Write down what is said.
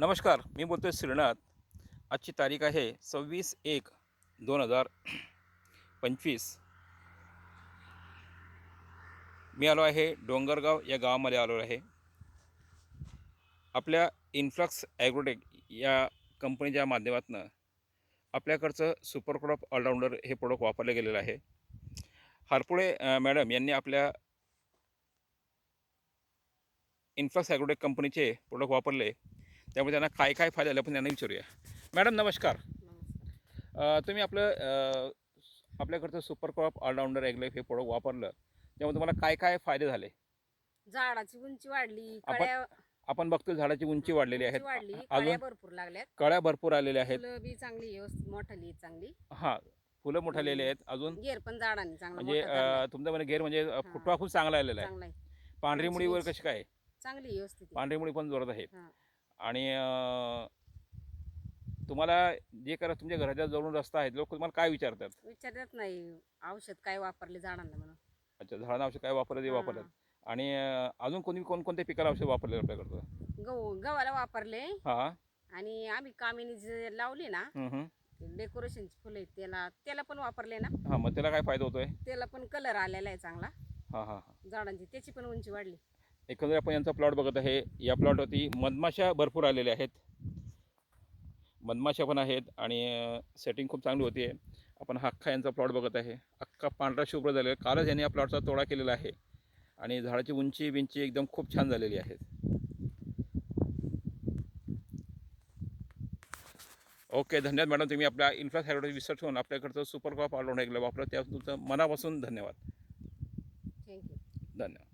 नमस्कार मी बोलतोय श्रीनाथ. आजची तारीख आहे सव्वीस एक दोन हजार पंचवीस. मी आलो आहे डोंगरगाव या गावामध्ये आलो आहे. आपल्या इन्फ्लक्स ॲग्रोटेक या कंपनीच्या माध्यमातून आपल्याकडचं सुपर क्रॉप ऑलराऊंडर हे प्रोडक्ट वापरले गेलेलं आहे. हारपुळे मॅडम यांनी आपल्या इन्फ्लक्स ॲग्रोटेक कंपनीचे प्रोडक्ट वापरले. त्यामुळे त्यांना काय काय फायदे झाले आपण त्यांना विचारूया. मॅडम नमस्कार. अ, तुम्ही आपलं अ, आपल्याकडचं सुपर क्रॉप ऑलराऊंडर एगलाईफ हे प्रोडक्ट वापरलं. त्यामुळे तुम्हाला काय काय फायदे झाले? झाडाची उंची वाढली आपण कळ्या आपण बघतो झाडाची उंची वाढलेली उंची आहे वाढली अजून कळ्या भरपूर लागल्यात. कळ्या भरपूर आलेल्या आहेत. फुलं बी चांगली व्यवस्थित मोठाली चांगली. हां फुलं मोठालेली आहेत अजून. गेर पण झाडांनी चांगला म्हणजे मोठा धरलाय. अ, तुमचं म्हणजे घेर म्हणजे अ, फुटवा खूप चांगला आलेला आहे. चांगला आहे. पांढरी मुळी उंची- कशी काय? चांगली व्यवस्थित आहे. पांढरी मुळी पण जोरात आहेत हा. आणि तुम्हाला जे करा तुमच्या घराच्या जवळून रस्ता आहेत लोक तुम्हाला काय विचारतात? विचारत नाही. औषध काय वापरले झाडांना म्हणून. अच्छा झाडांना औषध काय वापरलं ते. वापरतात. आणि अजून कोणी कोणकोणत्या पिकाला औषध वापरले आपल्याकडचं? गहू गव्हाला वापरले. हां. आणि आम्ही कामिनी जे लावली ना हं, हं. डेकोरेशनची फुलं आहेत त्याला त्याला पण वापरले ना. हां मग त्याला काय फायदा होतोय? त्याला पण कलर आलेला आहे चांगला. हां हां. झाडांची त्याची पण उंची वाढली. एकंदर आपण यांचा प्लॉट बघत आहे. या प्लॉटवरती मधमाशा भरपूर आलेल्या आहेत. मधमाशा पण आहेत आणि सेटिंग खूप चांगली होती आहे आपण हा अख्खा यांचा प्लॉट बघत आहे. अख्खा पांढरा शुभ्र झालेला आहे. कालच यांनी या प्लॉटचा तोडा केलेला आहे. आणि झाडाची उंची बिंची एकदम खूप छान झालेली आहे. ओके धन्यवाद मॅडम. तुम्ही आपल्या इन्फ्रास हॅरोडे रिसर्च होऊन आपल्याकडचं सुपर क्रॉप ऑलराऊंड ऐकलं. वापरत त्या तुमचं मनापासून धन्यवाद. थँक्यू धन्यवाद.